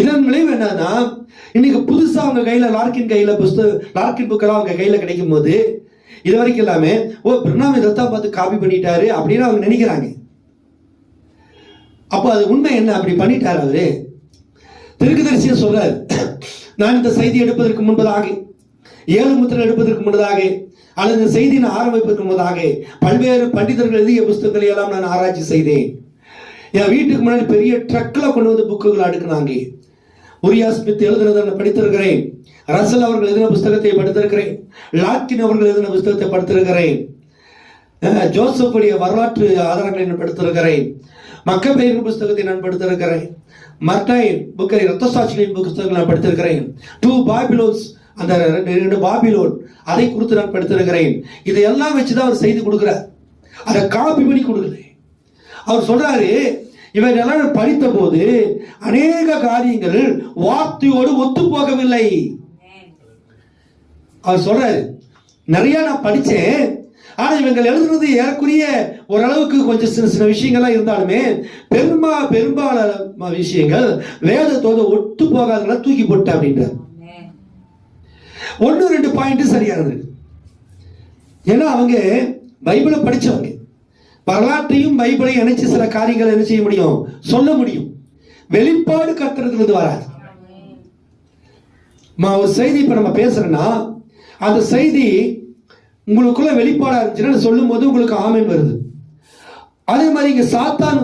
இதன் விளைவு என்னன்னா இன்னைக்கு புதுசா அவங்க கையில லார்க்கின் கையில புஸ்தக லார்க்கின் புக்கெல்லாம் அவங்க கையில கிடைக்கும் போது இது வரைக்கும் எல்லாமே ஓ பிரணாமி தத்தா பார்த்து காப்பி பண்ணிட்டாரு அப்படின்னு அவங்க நினைக்கிறாங்க. அப்போ அது உண்மை என்ன? அப்படி பண்ணிட்டாரு அவரு. திருக்குதரிசிய சொல்றாரு நான் இந்த செய்தி எடுப்பதற்கு முன்பதாக ஏழு முத்திரம் எடுப்பதற்கு முன்பதாக அல்லது இந்த செய்தி நான் ஆரம்பிப்பதற்கு முன்பதாக பல்வேறு பண்டிதர்கள் எழுதிய புஸ்தகங்களை எல்லாம் நான் ஆராய்ச்சி செய்தேன். என் வீட்டுக்கு முன்னாடி பெரிய ட்ரக்கில் கொண்டு வந்து புக்குகள் அடுக்குனாங்க. உரியா ஸ்மித் எழுதுனதை நான் படித்திருக்கிறேன். ரசல் அவர்கள் எழுதின புஸ்தகத்தை படித்திருக்கிறேன். லாக்கின் அவர்கள் எழுதின புஸ்தகத்தை படித்திருக்கிறேன். அஹ், ஜோசப்புடைய வரலாற்று ஆதாரங்களை நான் படித்திருக்கிறேன். மக்கபேரின் புஸ்தகத்தை நான் படித்திருக்கிறேன். மர்டைன் புக்கை ரத்த சாட்சிகளின் புத்தகங்கள் நான் படித்திருக்கிறேன். டூ பாபிலோன்ஸ் அந்த ரெண்டு ரெண்டு பாபிலோன் அதை குறித்து நான் படித்திருக்கிறேன். இதையெல்லாம் வச்சுதான் அவர் செய்து கொடுக்குறார். அதை காப்பி பண்ணி கொடுக்கல. அவர் சொல்றாரு இவைகளெல்லாம் படித்த போது அநேக காரியங்கள் வார்த்தையோடு ஒத்து போகவில்லை அவர் சொல்றாரு நிறைய நான் படிச்சேன். ஆனா இவங்க எழுதுனது ஏறக்குறைய ஓரளவுக்கு கொஞ்சம் சின்ன சின்ன விஷயங்கள்லாம் இருந்தாலுமே பெரும்பா பெரும்பாலான விஷயங்கள் வேதத்தோடு ஒத்து போகாதனால தூக்கி போட்டேன் அப்படின்றார். ஒன்று ரெண்டு பாயிண்ட் சரியா இருந்திருக்கு ஏன்னா அவங்க பைபிளை படித்தவங்க வரலாற்றையும் பைபிளையும் இணைச்சு சில காரியங்களை என்ன செய்ய முடியும்? சொல்ல முடியும். வெளிப்பாடு கத்துறதுல வராது. ஒரு செய்தி இப்ப நம்ம பேசுறோம்னா அந்த செய்தி உங்களுக்குள்ள வெளிப்பாடா இருந்துச்சுன்னு சொல்லும் போது உங்களுக்கு ஆமென் வருது. அதே மாதிரி இங்க சாத்தான்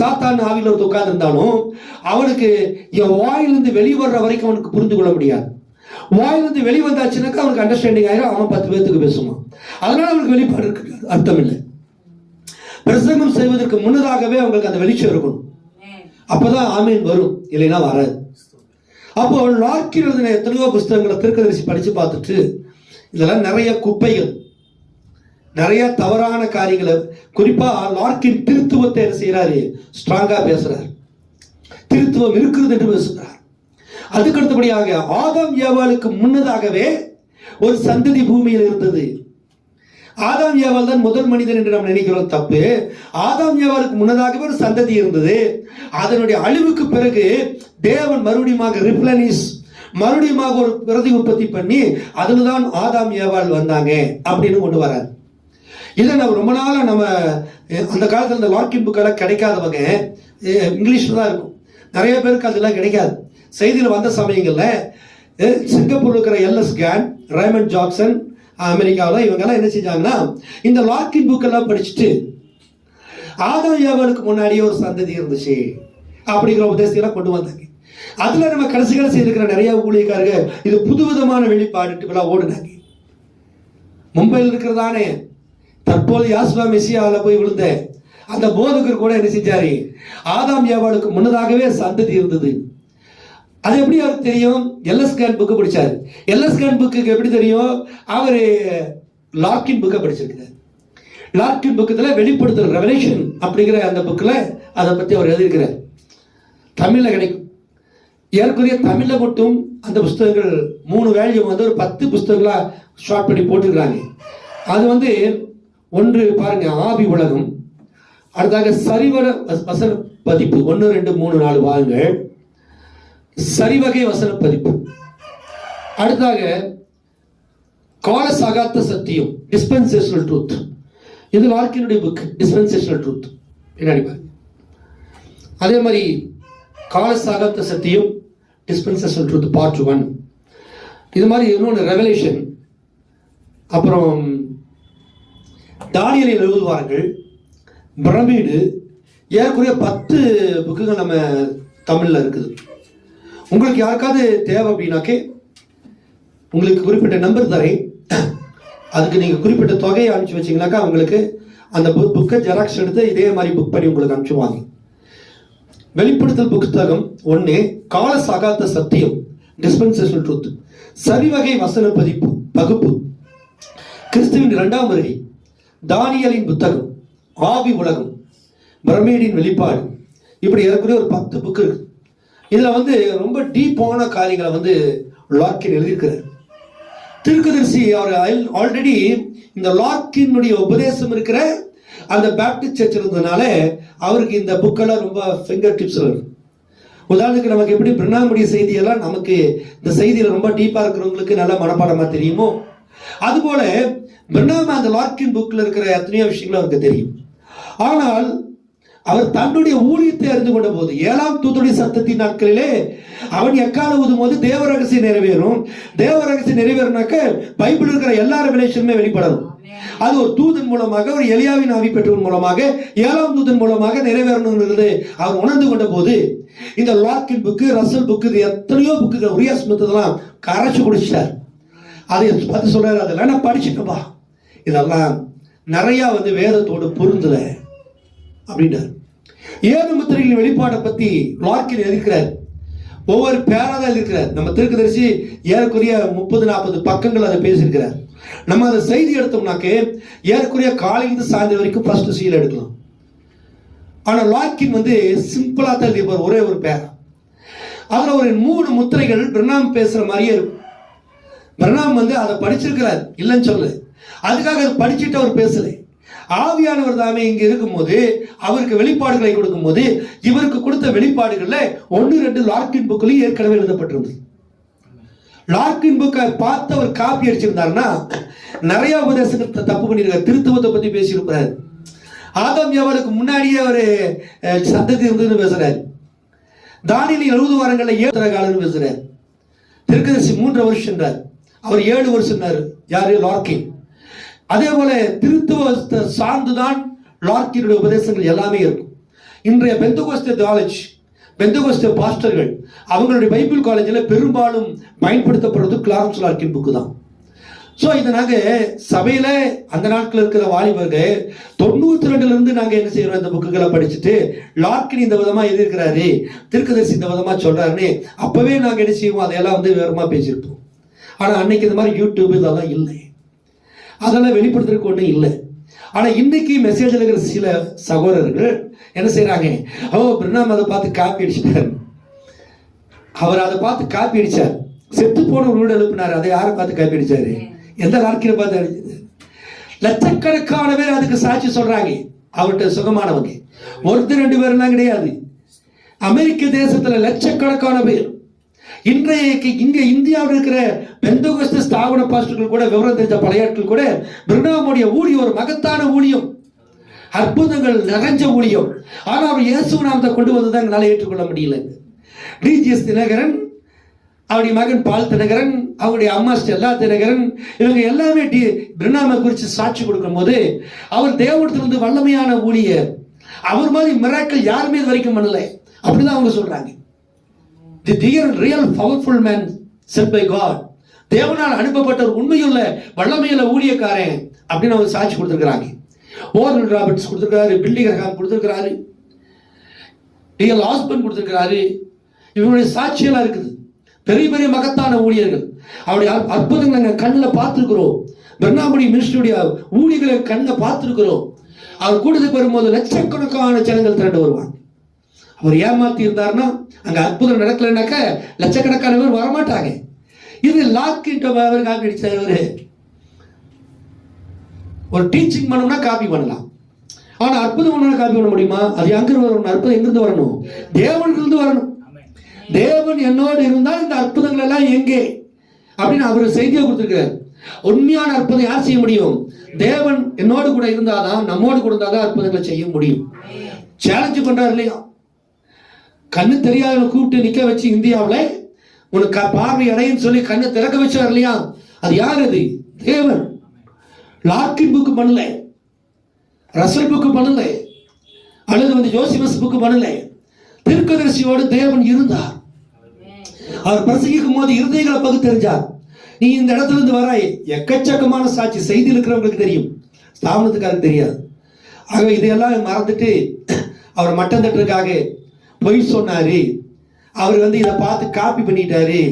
சாத்தான் ஆவியில் ஒருத்தர் உட்கார்ந்து இருந்தாலும் அவனுக்கு என் வாயிலிருந்து வெளிவர்ற வரைக்கும் அவனுக்கு புரிந்து கொள்ள முடியாது. வாயிலிருந்து வெளிவந்தாச்சுனாக்கா அவனுக்கு அண்டர்ஸ்டாண்டிங் ஆயிரும் அவன் பத்து பேர்த்துக்கு பேசுவான். அதனால அவனுக்கு வெளிப்பாடு இருக்கு அர்த்தம் இல்லை. பிரசங்கம் செய்வதற்கு முன்னதாகவே அவங்களுக்கு அந்த வெளிச்சம் இருக்கணும் அப்பதான் ஆமீன் வரும். இல்லைன்னா வராது. அப்போ லாக்கில் எழுதின எத்தனையோ புஸ்தகங்களை திருக்கதரிசி படிச்சு பார்த்துட்டு இதெல்லாம் நிறைய குப்பைகள். நிறைய தவறான காரியங்களை குறிப்பா லார்க்கின் திருத்துவத்தை என்ன செய்யறாரு ஸ்ட்ராங்கா பேசுறாரு. திருத்துவம் இருக்கிறது என்று பேசுகிறார். அதுக்கு அடுத்தபடியாக ஆதாம் ஏவாளுக்கு முன்னதாகவே ஒரு சந்ததி பூமியில் இருந்தது. ஆதாம் ஏவாள் தான் முதல் மனிதன் என்று நாம் நினைக்கிறோம் தப்பு. ஆதாம் ஏவாளுக்கு முன்னதாகவே ஒரு சந்ததி இருந்தது. அதனுடைய அழிவுக்கு பிறகு தேவன் மறுபடியுமாக ரிப்ளனிஸ் மறுபடியுமாக ஒரு பிரதி உற்பத்தி பண்ணி அதில் தான் ஆதாம் ஏவாள் வந்தாங்க அப்படின்னு கொண்டு வரார். இதை நம்ம ரொம்ப நாளாக நம்ம அந்த காலத்தில் இந்த லாக்கின் புக்கெல்லாம் கிடைக்காதவங்க இங்கிலீஷில் தான் இருக்கும். நிறைய பேருக்கு அதெல்லாம் கிடைக்காது. செய்தியில் வந்த சமயங்களில் சிங்கப்பூர் இருக்கிற எல்எஸ் கேன் ரேமண்ட் ஜாக்சன் அமெரிக்காவில் இவங்கெல்லாம் என்ன செஞ்சாங்கன்னா இந்த லாக்கின் புக்கெல்லாம் படிச்சுட்டு ஆதாம் ஏவாளுக்கு முன்னாடியே ஒரு சந்ததி இருந்துச்சு. அப்படிங்கிற உபதேசத்தெல்லாம் கொண்டு வந்தாங்க. அதுல நம்ம கடைசி கடைசி இருக்கிற நிறைய ஊழியக்காரங்க இது புதுவிதமான வெளிப்பாடு விழா ஓடுனாங்க. மும்பையில் இருக்கிறதானே தற்போது யாஸ்வா மெஸ்ஸியாவில் போய் விழுந்த அந்த போதகர் கூட என்ன செஞ்சாரு? ஆதாம் ஏவாளுக்கு முன்னதாகவே சந்ததி இருந்தது. அது எப்படி அவருக்கு தெரியும்? எல்எஸ் கேன் புக்கு படித்தார் எல்எஸ் கேன் புக்கு எப்படி தெரியும்? அவர் லாக்கின் புக்கை படிச்சிருக்கிறார். லாக்கின் புக்கத்தில் வெளிப்படுத்துகிற ரெவலேஷன் அப்படிங்கிற அந்த புக்கில் அதை பற்றி அவர் எழுதியிருக்கிறார். தமிழில் கிடைக்கும். ஏற்குறைய தமிழில் மட்டும் அந்த புஸ்தகங்கள் மூணு வேல்யூ வந்து ஒரு பத்து புஸ்தகங்களாக ஷார்ட் பண்ணி போட்டிருக்கிறாங்க. அது வந்து ஒன்று பாருங்க ஆவி உலகம். அடுத்தாக சரிவர வசன பதிப்பு. ஒன்று ரெண்டு மூணு நாலு பாகங்கள். சரிவகை வசன பதிப்பு. அடுத்தாக கால சகாத்த சத்தியம் டிஸ்பென்சேஷனல் ட்ரூத் இது வாழ்க்கையினுடைய புக் டிஸ்பென்சேஷனல் ட்ரூத் பின்னாடி பாருங்க. அதே மாதிரி கால சகாத்த சத்தியம் டிஸ்பென்சேஷனல் ட்ரூத் பார்ட் ஒன் இது மாதிரி இன்னொன்று ரெவலேஷன் அப்புறம் தானியலின் எழுதுவார்கள். பிரமிடு ஏறக்குறைய பத்து புக்குகள் நம்ம தமிழில் இருக்குது. உங்களுக்கு யாருக்காவது தேவை அப்படின்னாக்கே உங்களுக்கு குறிப்பிட்ட நம்பர் தரேன் அதுக்கு நீங்கள் குறிப்பிட்ட தொகையை அனுப்பிச்சு வச்சிங்கனாக்கா உங்களுக்கு அந்த புக்கை ஜெராக்ஸ் எடுத்து இதே மாதிரி புக் பண்ணி உங்களுக்கு அனுப்பிச்சுவாங்க வெளிப்படுத்தல் புத்தகம் ஒன்று கால சகாத்த சத்தியம் டிஸ்பென்சேஷன் ட்ரூத் சரிவகை வசன பதிப்பு பகுப்பு. கிறிஸ்துவின் இரண்டாம் வருகை தானியலின் புத்தகம் ஆவி உலகம் பிரமேடின் வெளிப்பாடு. இப்படி ஏற்கனவே ஒரு பத்து புக் இருக்கு. இதுல வந்து ரொம்ப டீப்பான காரியங்களை வந்து லாக்கின் எழுதியிருக்கிறார். திருக்கதரிசி அவர் ஆல்ரெடி இந்த லாக்கினுடைய உபதேசம் இருக்கிற அந்த பேப்டிஸ்ட் சர்ச் இருந்ததுனால அவருக்கு இந்த புக்கெல்லாம் ரொம்ப ஃபிங்கர் டிப்ஸ் இருக்கு உதாரணத்துக்கு நமக்கு எப்படி பிரணாமுடைய செய்தியெல்லாம் நமக்கு இந்த செய்தியில் ரொம்ப டீப்பாக இருக்கிறவங்களுக்கு நல்ல மனப்பாடமாக தெரியுமோ? அதுபோல பிரணாம அந்த லார்க்கின் புக்கில் இருக்கிற எத்தனையோ விஷயங்கள் அவருக்கு தெரியும். ஆனால் அவர் தன்னுடைய ஊழியத்தை அறிந்து கொண்ட போது ஏழாம் தூத்துடைய சத்தத்தின் நாட்களிலே அவன் எக்கால ஊதும் போது தேவ ரகசியம் நிறைவேறும். தேவ ரகசியம் நிறைவேறுனாக்க பைபிள் இருக்கிற எல்லா ரெவலேஷனுமே வெளிப்படணும் அது ஒரு தூதன் மூலமாக ஒரு எளியாவின் ஆவி பெற்றவன் மூலமாக ஏழாம் தூதன் மூலமாக நிறைவேறணுங்கிறது அவர் உணர்ந்து கொண்ட போது இந்த லாக்கின் புக்கு ரசல் புக்கு இது எத்தனையோ புக்குகள் உரியா ஸ்மித் கரைச்சு குடிச்சிட்டார். அதை பார்த்து சொல்றாரு அதெல்லாம் நான் படிச்சுக்கப்பா இதெல்லாம் நிறையா வந்து வேதத்தோடு பொருந்தலை. அப்படின்றார். ஏழு முத்திரைகளின் வெளிப்பாடை பத்தி லார்க்கில் எழுதிக்கிறார் ஒவ்வொரு பேராதான் இருக்கிறார் நம்ம திருக்கதரிசி ஏறக்குறைய முப்பது நாற்பது பக்கங்கள் அதை பேசியிருக்கிறார். நம்ம அதை செய்தி எடுத்தோம்னாக்க ஏறக்குறைய காலையிலிருந்து சாயந்தரம் வரைக்கும் ஃபர்ஸ்ட் சீல் எடுக்கலாம். ஆனால் லாக்கின் வந்து சிம்பிளாக தான் எழுதிப்பார் ஒரே ஒரு பேரா அதில் ஒரு மூணு முத்திரைகள் பிரணாம் பேசுகிற மாதிரியே இருக்கும். பிரணாம் வந்து அதை படிச்சிருக்கிறார். இல்லைன்னு சொல்லு அதுக்காக அதை படிச்சுட்டு அவர் பேசலை. ஆவியானவர் தாமே இங்க இருக்கும்போது அவருக்கு வெளிப்பாடுகளை கொடுக்கும்போது இவருக்கு கொடுத்த வெளிப்பாடுகள்ல ஒன்று ரெண்டு லார்க்கின் புக்கிலையும் ஏற்கனவே எழுதப்பட்டிருந்தது. லார்க்கின் புக்கை பார்த்து அவர் காப்பி அடிச்சிருந்தாருன்னா நிறைய உபதேசத்தை தப்பு பண்ணியிருக்காரு திருத்துவத்தை பத்தி பேசியிருப்பாரு ஆதம் அவருக்கு முன்னாடியே ஒரு சந்ததி இருந்ததுன்னு பேசுறாரு. தானியில் எழுபது வாரங்களில் ஏழு காலம்னு பேசுறாரு. திருக்கதரிசி மூன்று வருஷம்ன்றார். அவர் ஏழு வருஷம்னாரு யாரு? லார்க்கின். அதே போல திருத்துவ சார்ந்துதான் லார்க்கினுடைய உபதேசங்கள் எல்லாமே இருக்கும். இன்றைய பெந்தகோஸ்த காலேஜ் பெந்தகோஸ்த பாஸ்டர்கள் அவங்களுடைய பைபிள் காலேஜில் பெரும்பாலும் பயன்படுத்தப்படுறது கிளாரன்ஸ் லார்க்கின் புக்கு தான். ஸோ இதை நாங்கள் சபையில் அந்த நாட்கள் இருக்கிற வாலிபர்கள் தொண்ணூற்றி ரெண்டுலேருந்து நாங்கள் என்ன செய்கிறோம் இந்த புக்குகளை படிச்சுட்டு லார்க்கின் இந்த விதமாக எழுதியிருக்கிறாரு திருக்கதர்சி இந்த விதமாக சொல்கிறாருன்னு அப்போவே நாங்கள் என்ன செய்வோம் அதையெல்லாம் வந்து விவரமாக பேசியிருப்போம். ஆனால் அன்னைக்கு இந்த மாதிரி யூடியூப் இதெல்லாம் இல்லை. அதெல்லாம் வெளிப்படுத்துறதுக்கு ஒன்றும் இல்லை. ஆனால் இன்னைக்கு மெசேஜில் இருக்கிற சில சகோதரர்கள் என்ன செய்கிறாங்க ஓ பிரணாம் அதை பார்த்து காப்பி அடிச்சிட்டார். அவர் அதை பார்த்து காப்பி அடித்தார் செத்து போன ஒரு வீடு எழுப்பினார். அதை யாரை பார்த்து காப்பி அடித்தார் எந்த லார்க்கில பார்த்து அடிச்சது லட்சக்கணக்கான பேர் அதுக்கு சாட்சி சொல்கிறாங்க அவர்கிட்ட சுகமானவங்க. ஒருத்தர் ரெண்டு பேர்லாம் கிடையாது. அமெரிக்க தேசத்தில் லட்சக்கணக்கான பேர். இன்றைக்கு இங்க இந்தியாவில் இருக்கிற பெந்தோகஸ்த ஸ்தாபன பாஸ்டர்கள் கூட விவரம் தெரிஞ்ச பழையாட்கள் கூட பிரணாமுடைய ஊழியம் ஒரு மகத்தான ஊழியம். அற்புதங்கள் நிறைஞ்ச ஊழியம். ஆனால் அவர் இயேசு நாமத்தை கொண்டு வந்து தான் எங்களால் ஏற்றுக்கொள்ள முடியல. டிஜிஎஸ் தினகரன் அவருடைய மகன் பால் தினகரன் அவருடைய அம்மா ஸ்டெல்லா தினகரன் இவங்க எல்லாமே டி பிரணாமை குறித்து சாட்சி கொடுக்கும்போது அவர் தேவனத்திலிருந்து வல்லமையான ஊழியர். அவர் மாதிரி மிராக்கள் யாருமே இது வரைக்கும் பண்ணலை. அப்படிதான் அவங்க சொல்றாங்க. The dear real powerful man sent by God தேவனால் அனுப்பப்பட்ட ஒரு உண்மையுள்ள வல்லமையுள்ள ஊழியக்காரன் அப்படின்னு அவங்க சாட்சி கொடுத்துருக்காங்க ஓரல் ராபர்ட்ஸ் கொடுத்துருக்காரு பில்லி கிரகாம் கொடுத்துருக்கிறாரு. டிஎல் ஹாஸ்பன் கொடுத்துருக்கிறாரு. இவங்களுடைய சாட்சியெல்லாம் இருக்குது. பெரிய பெரிய மகத்தான ஊழியர்கள். அவருடைய அற்ப- அற்புதங்களை நாங்கள் கண்ணில் பார்த்துருக்குறோம். பெர்னாபுடி மினிஸ்டருடைய ஊழியர்களை கண்ணில் பார்த்துருக்குறோம். அவர் கூடுதல் வரும்போது லட்சக்கணக்கான ஜனங்கள் திரண்டு வருவாங்க. அவர் ஏமாத்தி இருந்தார்னா அங்க அற்புதம் நடக்கலைனாக்க லட்சக்கணக்கான பேர் வரமாட்டாங்க. இது லாக்கிட்ட அவர் காப்பி அடிச்சார் அவரு ஒரு டீச்சிங் பண்ணணும்னா காப்பி பண்ணலாம். ஆனா அற்புதம் பண்ணா காப்பி பண்ண முடியுமா? அது எங்க வரணும் அற்புதம் எங்கிருந்து வரணும்? தேவனிலிருந்து வரணும். தேவன் என்னோடு இருந்தால் இந்த அற்புதங்கள் எல்லாம் எங்கே? அப்படின்னு அவர் செய்தியை கொடுத்துருக்காரு உண்மையான அற்புதம் யார் செய்ய முடியும்? தேவன் என்னோடு கூட இருந்தாதான் நம்மோடு கூட இருந்தாதான் அற்புதங்களை செய்ய முடியும். சேலஞ்சு பண்றாரு இல்லையா? கண்ணு தெரியாதவனை கூப்பிட்டு நிக்க வச்சு இந்தியாவில் உனக்கு பார்வை அடையும் சொல்லி கண்ணை திறக்க வச்சார் இல்லையா? அது யார் அது? தேவன். லாக்கின் புக்கு பண்ணல. ரசல் புக்கு பண்ணல. அல்லது வந்து ஜோசிபஸ் புக்கு பண்ணல. திருக்கதரிசியோடு தேவன் இருந்தார். அவர் பிரசங்கிக்கும் போது இருதயங்களை பகுத்து தெரிஞ்சார். நீ இந்த இடத்துல இருந்து வராய். எக்கச்சக்கமான சாட்சி செய்தி இருக்கிறவங்களுக்கு தெரியும். ஸ்தாபனத்துக்காக தெரியாது. ஆகவே இதையெல்லாம் மறந்துட்டு அவர் மட்டம் தட்டுறதுக்காக பொய் சொன்னாரு. அவர் வந்து இதை பார்த்து காப்பி பண்ணிட்டாரு.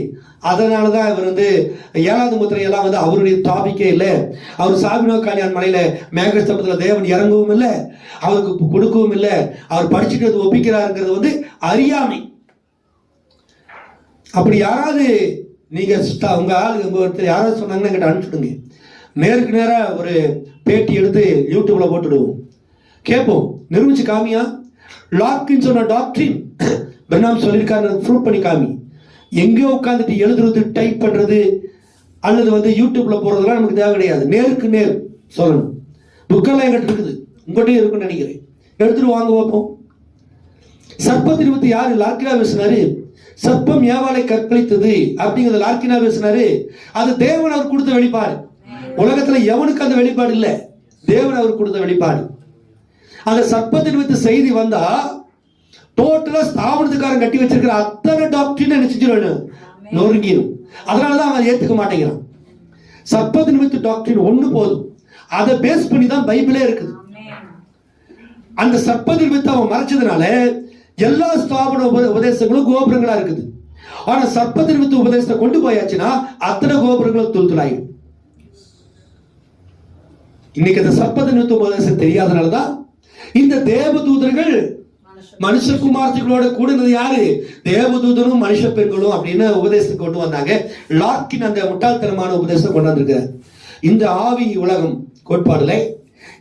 அதனால தான் இவர் வந்து ஏழாவது முத்திரையெல்லாம் வந்து அவருடைய டாபிக்கே இல்லை. அவர் சாபினோ கல்யாண் மலையில் மேகஸ்தம்பத்தில் தேவன் இறங்கவும் இல்லை. அவருக்கு கொடுக்கவும் இல்லை. அவர் படிச்சுட்டு ஒப்பிக்கிறாருங்கிறது வந்து அறியாமை. அப்படி யாராவது நீங்கள் உங்கள் உங்க ஆள் ஒருத்தர் யாராவது சொன்னாங்கன்னா எங்கிட்ட அனுப்பிச்சுடுங்க. நேருக்கு நேராக ஒரு பேட்டி எடுத்து யூடியூப்பில் போட்டுடுவோம். கேட்போம். நிரூபிச்சு காமியா? லாக்கின் சொன்ன டாக்டரின் பெர்னாம் சொல்லியிருக்காரு ப்ரூவ் பண்ணி காமி. எங்கேயோ உட்காந்துட்டு எழுதுறது டைப் பண்ணுறது அல்லது வந்து யூடியூப்பில் போகிறதுலாம் நமக்கு தேவை கிடையாது. நேருக்கு நேர் சொல்லணும். புக்கெல்லாம் எங்கிட்ட இருக்குது. உங்கள்கிட்டயும் இருக்குன்னு நினைக்கிறேன். எடுத்துட்டு வாங்க பார்ப்போம். சர்ப்பத்தை பற்றி யார்? லாக்கினா பேசினாரு சர்ப்பம் ஏவாளை கற்பழித்தது அப்படிங்கறத லாக்கினா பேசினாரு அது தேவன் அவர் கொடுத்த வெளிப்பாடு. உலகத்தில் எவனுக்கு அந்த வெளிப்பாடு இல்லை? தேவன் அவர் கொடுத்த வெளிப்பாடு. அந்த சர்ப்பத்தின் வித்து செய்தி வந்தா டோட்டலா ஸ்தாபனத்துக்காரன் கட்டி வச்சிருக்கிற அத்தனை டாக்டரின் நினைச்சிட்டு நொறுங்கிடும் அதனாலதான் அவன் ஏத்துக்க மாட்டேங்கிறான். சர்ப்பத்தின் வித்து டாக்டரின் ஒண்ணு போதும். அதை பேஸ் பண்ணி தான் பைபிளே இருக்குது. அந்த சர்ப்ப நிர்மித்தை அவன் மறைச்சதுனால எல்லா ஸ்தாபன உப- உபதேசங்களும் கோபுரங்களா இருக்குது. ஆனா சர்ப்ப நிர்மித்த உபதேசத்தை கொண்டு போயாச்சுன்னா அத்தனை கோபுரங்களும் துள்துளாயிடும் இன்னைக்கு அந்த சர்ப்ப நிர்மித்த உபதேசம் தெரியாதனாலதான் இந்த தேவதூதர்கள் மனுஷகுமார்த்திகளோட கூடினது யாரு? தேவதூதனும் மனுஷ பெண்களும் அப்படின்னு உபதேசத்தை கொண்டு வந்தாங்க. லாக்கின் அந்த முட்டாள்தனமான உபதேசம் கொண்டு வந்திருக்கிறார். இந்த ஆவி உலகம் கோட்பாடுல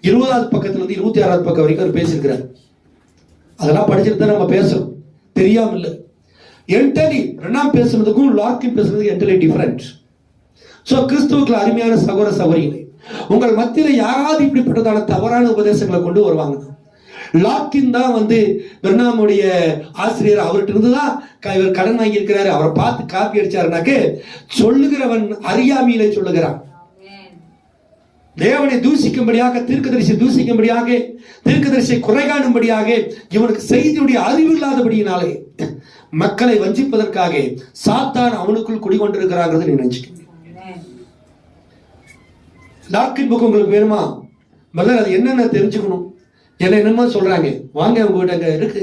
இருபதாவது பக்கத்துல இருந்து இருபத்தி ஆறாவது பக்கம் வரைக்கும் அவர் பேசியிருக்கிறார். அதெல்லாம் படிச்சுட்டு தான் நம்ம பேசுறோம். தெரியாம இல்ல. என்டலி ரெண்டாம் பேசுறதுக்கும் லாக்கின் பேசுறதுக்கும் என்டலி டிஃபரெண்ட் சோ கிறிஸ்துவுக்குள்ள அருமையான சகோர சகோரிகளை உங்கள் மத்தியில் யாராவது இப்படிப்பட்டதான தவறான உபதேசங்களை கொண்டு வருவாங்க லாக்கின் தான் வந்து பெர்னாமுடைய ஆசிரியர் அவர்கிட்ட இருந்து தான் இவர் கடன் வாங்கியிருக்கிறாரு. அவரை பார்த்து காப்பி அடிச்சாருனாக்க சொல்லுகிறவன் அறியாமையிலே சொல்லுகிறான். தேவனை தூசிக்கும்படியாக தீர்க்கதரிசி தூசிக்கும்படியாக தீர்க்கதரிசியை குறை காணும்படியாக இவனுக்கு செய்தியுடைய அறிவு இல்லாதபடியினாலே மக்களை வஞ்சிப்பதற்காக சாத்தான் அவனுக்குள் குடிகொண்டிருக்கிறாங்கிறத நீ நினைச்சுக்க டாக்டர் புக் உங்களுக்கு வேணுமா? முதல்ல அது என்னென்ன தெரிஞ்சுக்கணும். என்ன என்னமோ சொல்றாங்க. வாங்க உங்ககிட்ட அங்கே இருக்கு.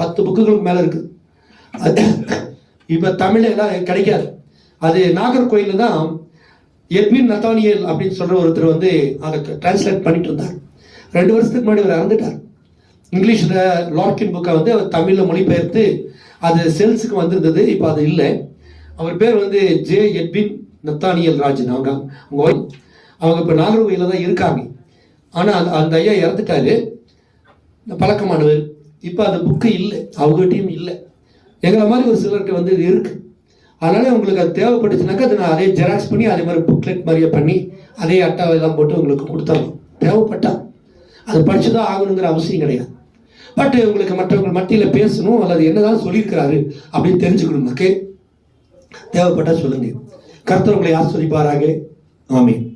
பத்து புக்குகளுக்கு மேலே இருக்கு அது தமிழெல்லாம் கிடைக்காது. அது நாகர்கோயில்ல தான் எட்வின் நத்தானியல் அப்படின்னு சொல்கிற ஒருத்தர் வந்து அதை டிரான்ஸ்லேட் பண்ணிட்டு இருந்தார். ரெண்டு வருஷத்துக்கு முன்னாடி அவர் இறந்துட்டார். இங்கிலீஷில் லார்க்கின் புக்கை வந்து அவர் தமிழில் மொழிபெயர்த்து அது செல்ஸுக்கு வந்திருந்தது இப்போ அது இல்லை. அவர் பேர் வந்து ஜே எட்வின் நத்தானியல் ராஜன் அவங்க அவங்க அவங்க இப்போ நாகர்கோயில தான் இருக்காங்க. ஆனால் அந்த அந்த ஐயா இறந்துட்டாரு. பழக்கமானவர் இப்போ அந்த புக்கு இல்லை. அவங்ககிட்டயும் இல்லை. எங்களை மாதிரி ஒரு சிலர்கிட்ட வந்து இது இருக்கு. அதனால உங்களுக்கு அது தேவைப்பட்டுச்சுனாக்கா அதை நான் அதே ஜெராக்ஸ் பண்ணி அதே மாதிரி புக்லெட் மாதிரியே பண்ணி அதே அட்டாவை எல்லாம் போட்டு உங்களுக்கு கொடுத்தாங்க தேவைப்பட்டா. அது படித்து தான் ஆகணுங்கிற அவசியம் கிடையாது. பட் உங்களுக்கு மற்றவங்க மத்தியில் பேசணும் அல்லது என்னதான் சொல்லியிருக்கிறாரு அப்படின்னு தெரிஞ்சுக்கணும் தேவைப்பட்டா சொல்லுங்க. கர்த்தர் உங்களை ஆஸ்வதிப்பாராக. ஆமீன்.